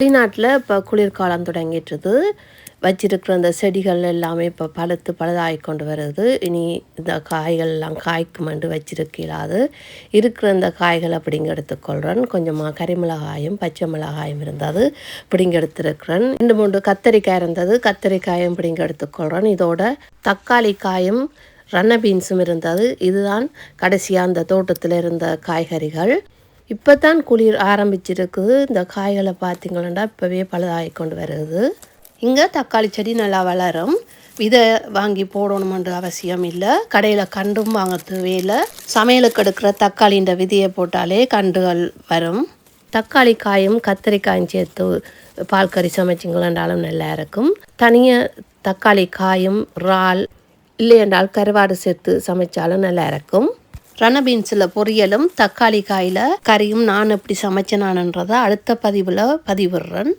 வெளிநாட்டில் இப்போ குளிர்காலம் தொடங்கிட்டுது வச்சிருக்கிற அந்த செடிகள் எல்லாமே இப்போ பழுத்து பழுதாகி கொண்டு வருது. இனி இந்த காய்கள் எல்லாம் காய்க்குமெண்டு வச்சிருக்கலாது. இருக்கிற இந்த காய்கள் அப்படிங்க எடுத்துக்கொள்கிறேன் கொஞ்சமாக கறிமிளகாயும் பச்சை மிளகாயும் இருந்தது பிடிங்க எடுத்துருக்கிறேன் ரெண்டு மூன்று கத்தரிக்காய் இருந்தது கத்தரிக்காயும் பிடிங்க எடுத்துக்கொள்கிறேன் இதோட தக்காளி காயும் ரன்ன பீன்ஸும் இருந்தது. இதுதான் கடைசியாக அந்த தோட்டத்தில் இருந்த காய்கறிகள். இப்போ தான் குளிர் ஆரம்பிச்சிருக்குது. இந்த காய்களை பார்த்திங்களா இப்போவே பழுதாகி கொண்டு வருது. இங்கே தக்காளி செடி நல்லா வளரும். இதை வாங்கி போடணுமென்ற அவசியம் இல்லை. கடையில் கண்டும் வாங்க தேவையில்லை. சமையலுக்கு எடுக்கிற தக்காளின்ற விதையை போட்டாலே கண்டுகள் வரும். தக்காளி காயும் கத்திரிக்காயும் சேர்த்து பால் கறி சமைச்சிங்களாண்டாலும் நல்லா இருக்கும். தனியாக தக்காளி காயும் இறால் இல்லை என்றால் கருவாடு சேர்த்து சமைச்சாலும் நல்லா இருக்கும். ரண பீன்ஸில் பொரியலும் தக்காளி காயில் கறியும் நான் எப்படி சமைச்சேனான்றதை அடுத்த பதிவில் பதிவிடுறேன்.